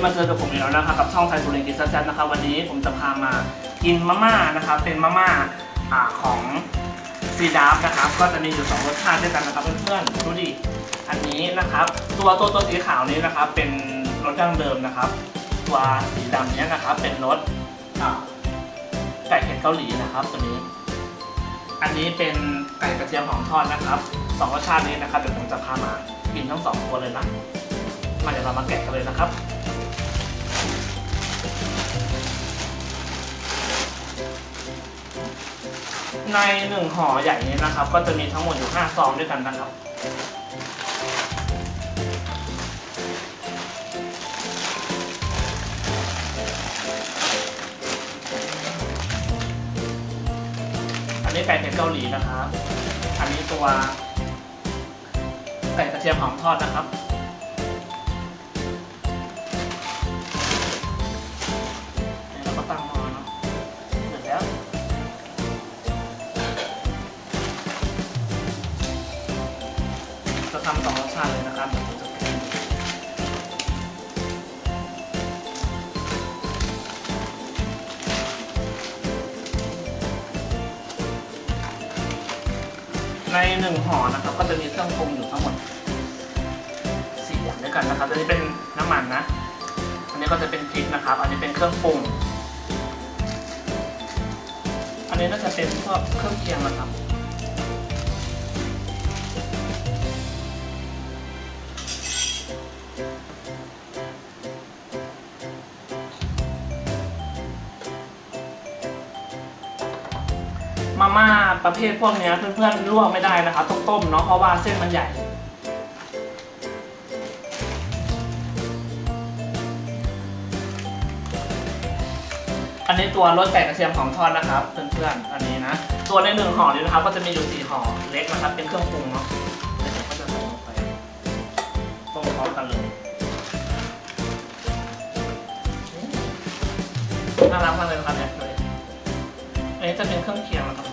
นี้มาเจอกับผมอีกแล้วนะครับกับช่องไทยสุรินทร์กินซัดนะครับวันนี้ผมจะพามากินมาม่านะครับเป็นมาม่าของซีดาฟนะครับก็จะมีอยู่สองรสชาติด้วยกันนะครับเพื่อนๆดูดิอันนี้นะครับ ตัวตัวตัวสีขาวนี้นะครับ เป็นรสดั้งเดิมนะครับ ตัวสีดำเนี้ยนะครับ เป็นรสไก่เผ็ดเกาหลีนะครับ ตัวนี้ อันนี้เป็นไก่กระเทียมหอมทอดนะครับสองรสชาตินี้นะครับเดี๋ยวผมจะพามากินทั้งสองตัวเลยนะมาเดี๋ยวเรามาแกะกันเลยนะครับ ในหนึ่งห่อใหญ่นี้นะครับ ก็จะมีทั้งหมดอยู่5ซองด้วยกันนะครับ อันนี้ไก่เผ็ดเกาหลีนะครับ อันนี้ตัวไก่กระเทียมหอมทอดนะครับ ทำสองรสชาติเลยนะครับผมจะกินในหนึ่งห่อนะครับ ก็จะมีเครื่องปรุงอยู่ทั้งหมดสี่อย่างด้วยกันนะครับอันนี้เป็นน้ำมันนะ อันนี้ก็จะเป็นพริกนะครับ อันนี้เป็นเครื่องปรุง อันนี้น่าจะเป็นพวกเครื่องเคียงนะครับ ประเภทพวกนี้เพื่อนๆลวกไม่ได้นะครับต้องต้มเนาะเพราะว่าเส้นมันใหญ่อันนี้ตัวรสไก่กระเทียมของทอดนะครับเพื่อนๆอันนี้นะตัวในหนึ่งห่อนี้นะครับ ก็จะมีอยู่สี่ห่อเล็กนะครับ เป็นเครื่องปรุงเนาะเดี๋ยวผมก็จะใส่ลงไปต้มพร้อมกันเลยน่ารักมากเลยนะครับเนี่ยเลยอันนี้จะเป็นเครื่องเคียงนะครับ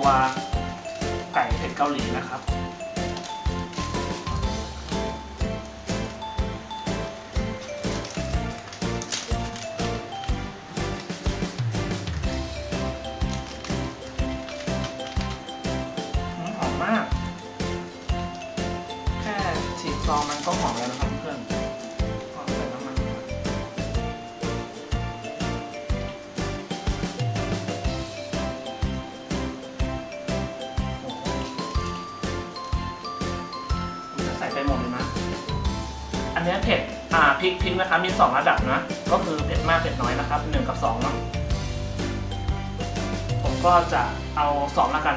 ตัวไก่เผ็ดเกาหลีนะครับ หอมมาก แค่ฉีกซองมันก็หอมแล้วนะครับ พริกพริกนะครับมีสองระดับนะ ก็คือเผ็ดมากเผ็ดน้อยนะครับหนึ่งกับสองเนาะผมก็จะเอาสองละกัน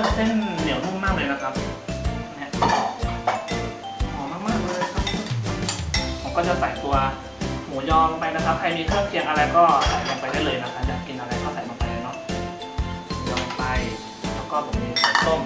เพื่อเส้นเหนียวนุ่มมากเลยนะครับเนี่ยหอมมากๆเลยครับผมก็จะใส่ตัวหมูยอลงไปนะครับ ใครมีเครื่องเคียงอะไรก็ใส่ลงไปได้เลยนะครับอยากกินอะไรก็ใส่ลงไปเลยเนาะยอลงไป แล้วก็ผมมีไข่ต้ม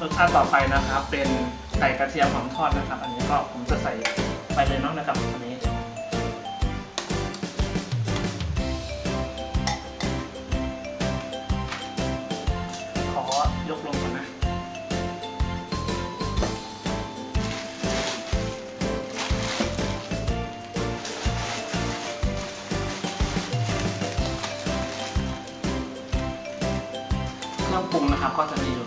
รสชาติต่อไปนะครับ เป็นไก่กระเทียมหอมทอดนะครับ อันนี้ก็ผมจะใส่ไปเลยเนาะนะครับอันนี้ขอยกลงก่อนนะเครื่องปรุงนะครับก็จะมีอยู่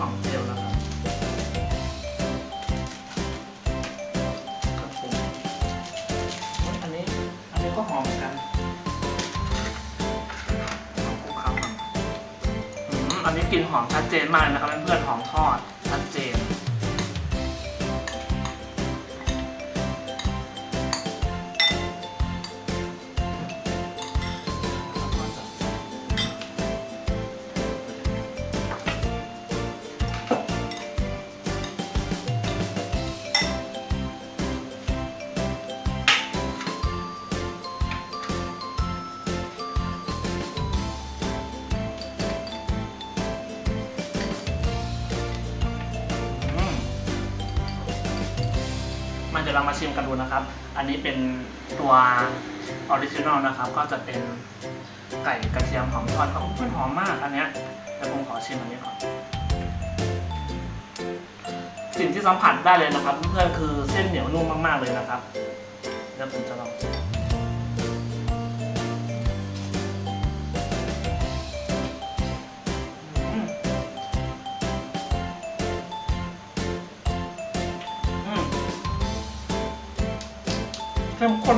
หอมเจียวนะครับเครื่องปรุงโอ้ยอันนี้ อันนี้ก็หอมเหมือนกันหอมคลุกเคล้ากันอืมอันนี้กลิ่นหอมชัดเจนมากนะครับเพื่อนๆหอมทอดชัดเจน มันจะเรามาชิมกันดูนะครับ อันนี้เป็นตัวออริจินอลนะครับ ก็จะเป็นไก่กระเทียมหอมทอดของเพื่อนหอมมากอันเนี้ยเดี๋ยวผมขอชิมอันนี้ก่อน สิ่งที่สัมผัสได้เลยนะครับ เพื่อนๆคือเส้นเหนียวนุ่มมากๆเลยนะครับ แล้วผมจะลอง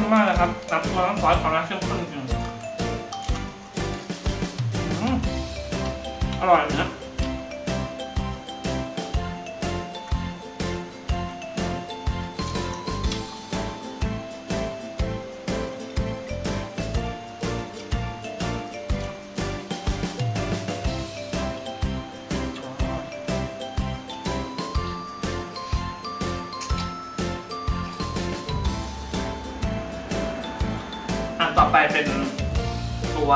นมากเลยครับน้ำตัวน้ำซอสของร้านเข้มข้นจริงอืมอร่อยนะ ต่อไปเป็นตัว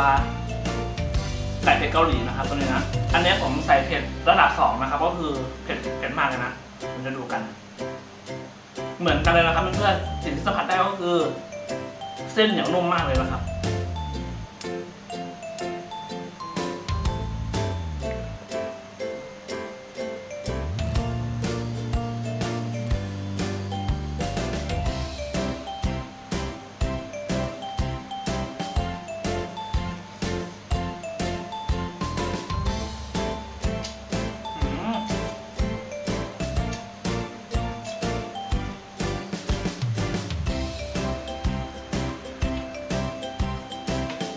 ไก่เผ็ดเกาหลีนะครับตัวนี้นะ อันนี้ผมใส่เผ็ดระดับสองนะครับ ก็คือเผ็ดเผ็ดมากเลยนะผมจะดูกัน เหมือนกันเลยนะครับเพื่อนๆสิ่งที่สัมผัสได้ก็คือ เส้นเหนียวนุ่มมากเลยนะครับ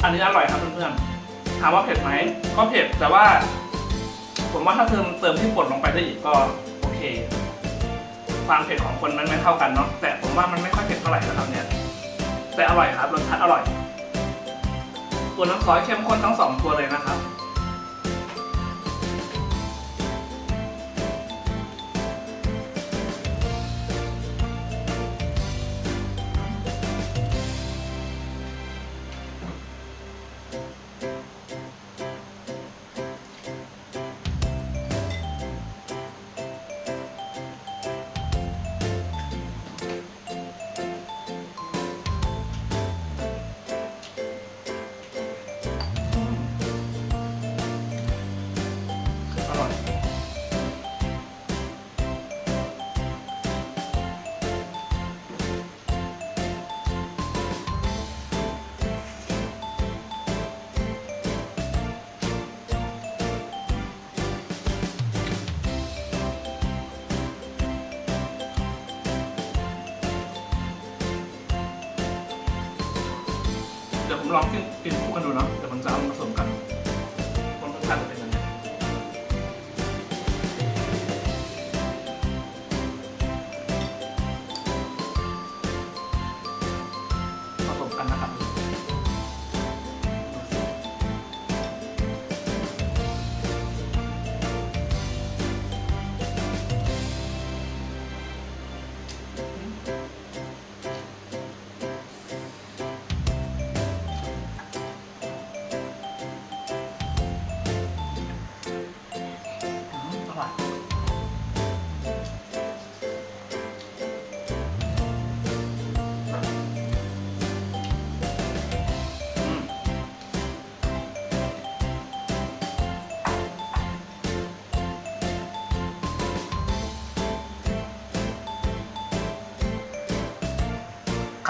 อันนี้อร่อยครับเพื่อนๆถามว่าเผ็ดไหมก็เผ็ดแต่ว่า ผมว่าถ้าเติมเติมที่ป่นลงไปได้อีกก็โอเค ความเผ็ดของคนมันไม่เท่ากันเนาะแต่ผมว่ามันไม่ค่อยเผ็ดเท่าไหร่นะครับเนี่ยแต่อร่อยครับรสชาติอร่อย ตัวน้ำซอสเข้มข้นทั้งสองตัวเลยนะครับ ลองกินกินคู่กันดูเนาะเดี๋ยวผมจะเอามาผสม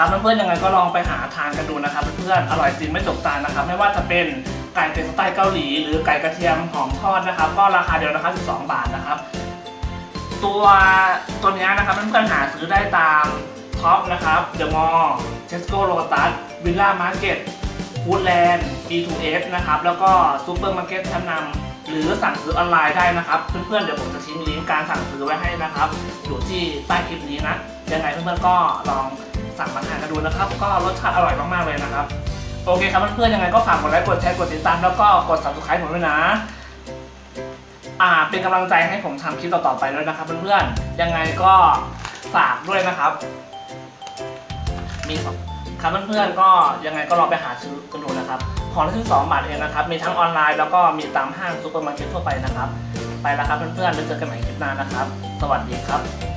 ครับเพื่อนๆยังไงก็ลองไปหาทานกันดูนะครับเพื่อนๆอร่อยจริงไม่จกตานะครับ ไม่ว่าจะเป็นไก่เป็นสไตล์เกาหลี หรือไก่กระเทียมหอมทอดนะครับ ก็ราคาเดียวนะครับ 12 บาทนะครับ ตัวตัวนี้นะครับเพื่อนๆหาซื้อได้ตามท็อปนะครับเดอะมอลล์เชสโกโลตัสวิลล่ามาร์เก็ตฟูดแลนด์ B2S นะครับ แล้วก็ซูเปอร์มาร์เก็ตชั้นนำหรือสั่งซื้อออนไลน์ได้นะครับ เพื่อนๆเดี๋ยวผมจะทิ้งลิงก์การสั่งซื้อไว้ให้นะครับ อยู่ที่ใต้คลิปนี้นะยังไงเพื่อนๆก็ลอง สั่งมาทานกันดูนะครับ ก็รสชาติอร่อยมากๆเลยนะครับ โอเคครับเพื่อนๆยังไงก็ฝากกดไลค์กดแชร์กดติดตามแล้วก็กด subscribe ผมด้วยนะ อ่าเป็นกำลังใจให้ผมทำคลิปต่อๆไปด้วยนะครับเพื่อนๆยังไงก็ฝากด้วยนะครับ มีสองครับเพื่อนๆก็ยังไงก็ลองไปหาซื้อกันดูนะครับของที่สองบาทเองนะครับ มีทั้งออนไลน์แล้วก็มีตามห้างซูเปอร์มาร์เก็ตทั่วไปนะครับ ไปแล้วครับเพื่อนๆแล้วเจอกันใหม่คลิปหน้านะครับ สวัสดีครับ